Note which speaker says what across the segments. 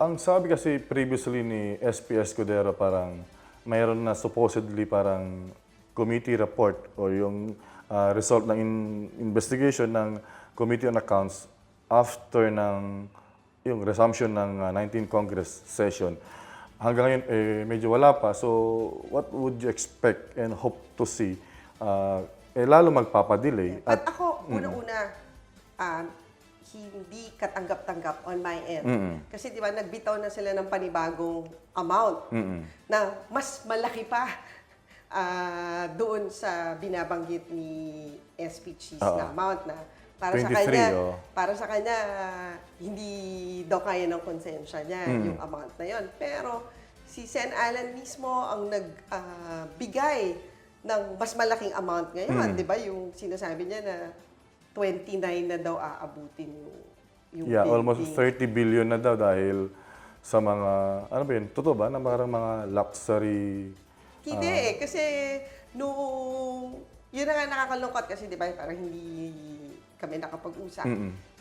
Speaker 1: ang sabi kasi previously ni SPS Cudero parang mayroon na supposedly parang committee report o yung ah, result ng in- investigation ng Committee on Accounts after ng yung resumption ng ah, 19 Congress session. Hanggang ngayon, eh, medyo wala pa. So, what would you expect and hope to see? Ah, eh, lalo magpapadelay.
Speaker 2: At ako, una-una, um, hindi katanggap-tanggap on my end. Kasi di ba, nagbitaw na sila ng panibagong amount na mas malaki pa ah, doon sa binabanggit ni SP Cheese na amount na para sa
Speaker 1: 23,
Speaker 2: kanya,
Speaker 1: oh.
Speaker 2: para sa kanya, ah, hindi daw kaya ng konsensya niya yung amount na yon. Pero si Sen Alan mismo ang nagbigay ng mas malaking amount ngayon, di ba? Yung sinasabi niya na 29 na daw aabutin yung, yung
Speaker 1: Yeah, almost
Speaker 2: building.
Speaker 1: 30 billion na daw dahil sa mga, ano ba yun, totoo ba na parang mga luxury,
Speaker 2: Hindi eh, kasi nung, yun na nga nakakalungkot kasi di ba, parang hindi kami nakapag-usap.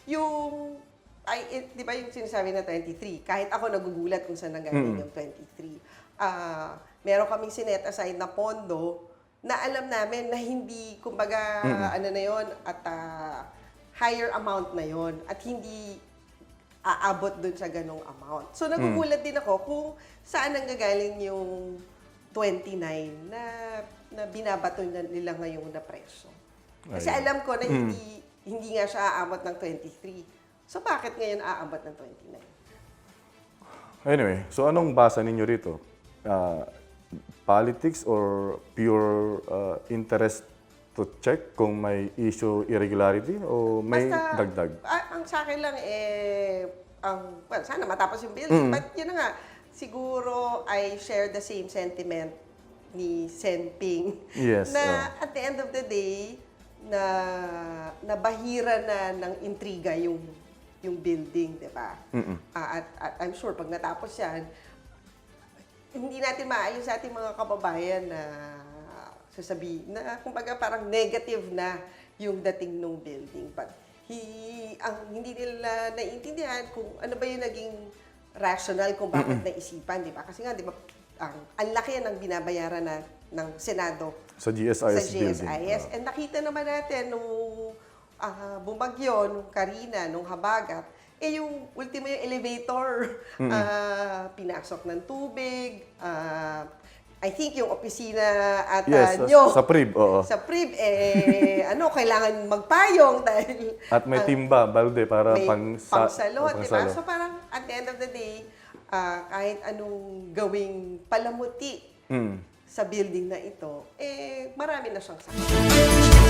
Speaker 2: Yung, ay, eh, di ba yung sinasabi na 23, kahit ako nagugulat kung saan nanggaling yung 23. Ah, meron kaming sinet aside na pondo na alam namin na hindi, kumbaga, ano na yon at ah, higher amount na yon at hindi aabot dun sa ganong amount. So, nagugulat din ako kung saan nanggagaling yung 29 na, na binabato na nila ngayon na presyo. Kasi
Speaker 1: Ayun.
Speaker 2: alam ko na hindi hindi nga siya aabot ng 23. So, bakit ngayon aabot ng 29?
Speaker 1: Anyway, so anong basa ninyo rito? Ah, politics or pure ah, interest to check kung may issue irregularity o may
Speaker 2: Basta,
Speaker 1: dagdag?
Speaker 2: ah, ang sa akin lang, eh, ang, well, sana matapos yung building. But yun na nga, siguro I share the same sentiment ni Sen Ping.
Speaker 1: Yes,
Speaker 2: Na at the end of the day, na nabahira na ng intriga yung yung building, di ba? Ah, at, at I'm sure pag natapos yan, hindi natin maayos sa ating mga kababayan na sasabi na kumbaga parang negative na yung dating ng building. But he, ang hindi nila naiintindihan kung ano ba yung naging rational kung bakit naisipan, di ba? Kasi nga, di ba, ang, ang laki ng binabayaran na ng Senado
Speaker 1: Sa GSIS,
Speaker 2: sa
Speaker 1: building.
Speaker 2: GSIS. And nakita naman natin nung ah, bumagyo, nung Karina, nung Habagat, eh yung ultimo yung elevator, ah, pinasok ng tubig, ah, I think yung opisina at
Speaker 1: Yes,
Speaker 2: ah,
Speaker 1: sa-
Speaker 2: nyo,
Speaker 1: sa PRIB, oo.
Speaker 2: sa PRIB, eh, ano, kailangan magpayong dahil
Speaker 1: At may timba, balde, para
Speaker 2: may
Speaker 1: pang, sa,
Speaker 2: pangsalo, di ba?
Speaker 1: pangsalo.
Speaker 2: So parang at the end of the day, ah, kahit anong gawing palamuti
Speaker 1: Mm.
Speaker 2: sa building na ito, eh marami na siyang sakit.